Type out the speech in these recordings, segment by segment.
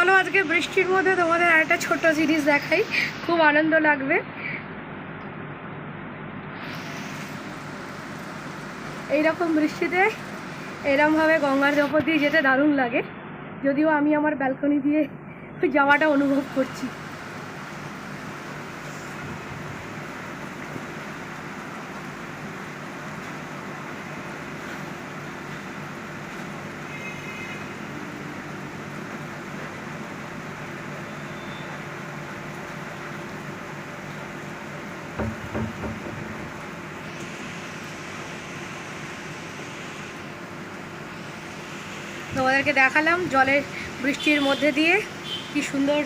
চলো আজকে বৃষ্টির মধ্যে তোমাদের একটা ছোট জিনিস দেখাই। খুব আনন্দ লাগবে। এইরকম বৃষ্টিতে এরমভাবে গঙ্গার ওপর দিয়ে যেতে দারুণ লাগে। যদিও আমি আমার ব্যালকনি দিয়ে যাওয়াটা অনুভব করছি। তোমাদেরকে দেখালাম জলের বৃষ্টির মধ্যে দিয়ে কি সুন্দর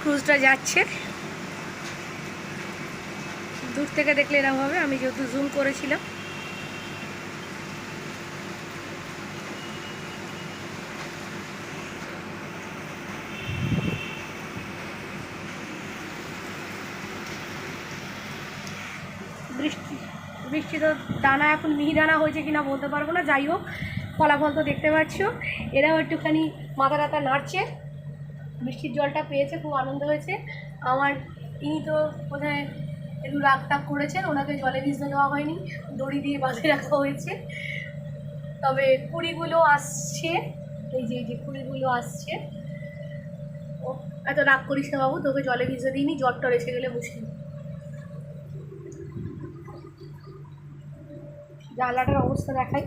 ক্রুজটা যাচ্ছে। দূর থেকে দেখলে এরকম হবে, আমি যেহেতু জুম করেছিলাম। বৃষ্টি বৃষ্টি তো দানা এখন মিহিদানা হয়েছে কিনা বলতে পারব না, যাই হোক। ফলাফল তো দেখতে পাচ্ছ। এরাও একটুখানি মাথা টাথা নাড়ছে। বৃষ্টির জলটা পেয়েছে, খুব আনন্দ হয়েছে। আমার ইনি তো বোধহয় একটু রাগ টাগ করেছেন, ওনাকে জলে ভিজতে দেওয়া হয়নি, দড়ি দিয়ে বাঁধে রাখা হয়েছে। তবে কুড়িগুলো আসছে, এই যে যে কুড়িগুলো আসছে। ও, এত রাগ করিস না বাবু, তোকে জলে ভিজতে দিইনি জ্বর টর এসে গেলে মুশকিল। জানলাটার অবস্থা দেখাই।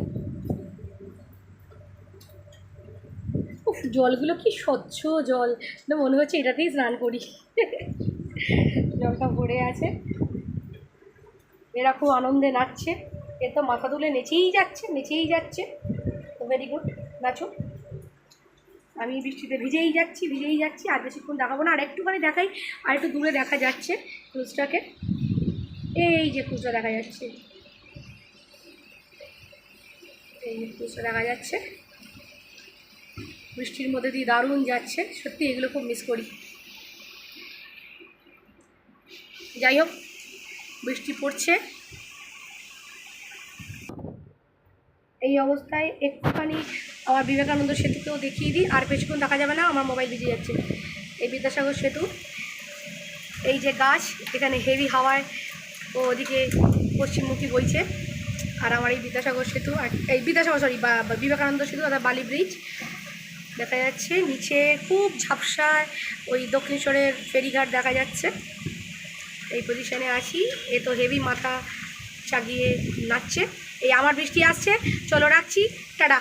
জলগুলো কি স্বচ্ছ জল? না, মনে হচ্ছে এটাতেই স্নান করি। জলটা ভরে আছে। এরা খুব আনন্দে নাচছে। এ তো মাথা তুলে নেচেই যাচ্ছে নেচেই যাচ্ছে। ভেরি গুড নাচো। আমি বৃষ্টিতে ভিজেই যাচ্ছি ভিজেই যাচ্ছি। আর বেশিক্ষণ দেখাবো না আর একটুখানি দেখাই আর একটু দূরে দেখা যাচ্ছে ক্রুজটাকে এই যে ক্রুজটা দেখা যাচ্ছে। এই ক্রুজটা দেখা যাচ্ছে। বৃষ্টির মধ্যে দিয়ে দারুণ যাচ্ছে। সত্যি এগুলো খুব মিস করি। যাই হোক, বৃষ্টি পড়ছে। এই অবস্থায় একটুখানি আমার বিবেকানন্দ সেতুকেও দেখিয়ে দিই। আর বেশিক্ষণ দেখা যাবে না, আমার মোবাইল ভিজে যাচ্ছে। এই বিদ্যাসাগর সেতু, এই যে গাছ, এখানে হেভি হাওয়ায় ও ওদিকে পশ্চিমমুখী বইছে। আর আমার এই বিদ্যাসাগর সেতু, আর এই বিদ্যাসাগর সরি বিবেকানন্দ সেতু অর্থাৎ বালি ব্রিজ দেখা যাচ্ছে, নিচে খুব ঝাপসায় ওই দক্ষিণেশ্বরের ফেরিঘাট দেখা যাচ্ছে। এই পজিশানে আছি, এ তো হেভি মাথা চাগিয়ে নাচছে। এই আমার বৃষ্টি আসছে, চলো রাখছি, টাটা।